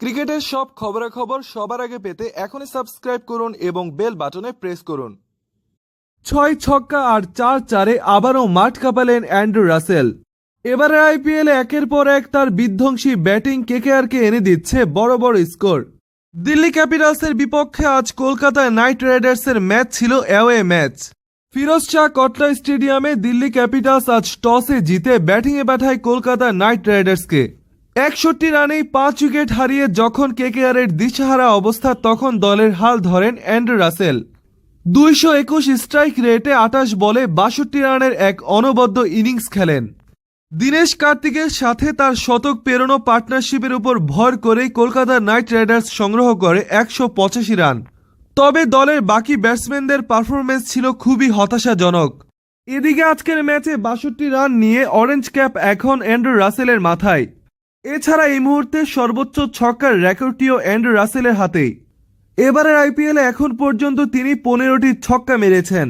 ক্রিকেটের সব খবরাখবর সবার আগে পেতে এখনই সাবস্ক্রাইব করুন এবং বেল বাটনে প্রেস করুন। ছয় ছক্কা আর চার চারে আবারও মাঠ কাঁপালেন অ্যান্ড্রু রাসেল। এবারে আইপিএলে একের পর এক তার বিধ্বংসী ব্যাটিং কেকেআরকে এনে দিচ্ছে বড় বড় স্কোর। দিল্লি ক্যাপিটালসের বিপক্ষে আজ কলকাতায় নাইট রাইডার্সের ম্যাচ ছিল অ্যাওয়ে ম্যাচ। ফিরোজ শাহ কটলা স্টেডিয়ামে দিল্লি ক্যাপিটালস আজ টসে জিতে ব্যাটিংয়ে পাঠায় কলকাতা নাইট রাইডার্সকে। একষট্টি রানেই পাঁচ উইকেট হারিয়ে যখন কেকেআরের দিশাহারা অবস্থা, তখন দলের হাল ধরেন অ্যান্ড্রু রাসেল। দুইশো একুশ স্ট্রাইক রেটে আটাশ বলে বাষট্টি রানের এক অনবদ্য ইনিংস খেলেন। দীনেশ কার্তিকের সাথে তার শতক পেরোনো পার্টনারশিপের উপর ভর করেই কলকাতা নাইট রাইডার্স সংগ্রহ করে একশো পঁচাশি রান। তবে দলের বাকি ব্যাটসম্যানদের পারফরমেন্স ছিল খুবই হতাশাজনক। এদিকে আজকের ম্যাচে বাষট্টি রান নিয়ে অরেঞ্জ ক্যাপ এখন অ্যান্ড্রু রাসেলের মাথায়। এছাড়া এই মুহূর্তে সর্বোচ্চ ছক্কার রেকর্ডটিও অ্যান্ড্রু রাসেলের হাতেই। এবারের আইপিএলে এখন পর্যন্ত তিনি পনেরোটি ছক্কা মেরেছেন।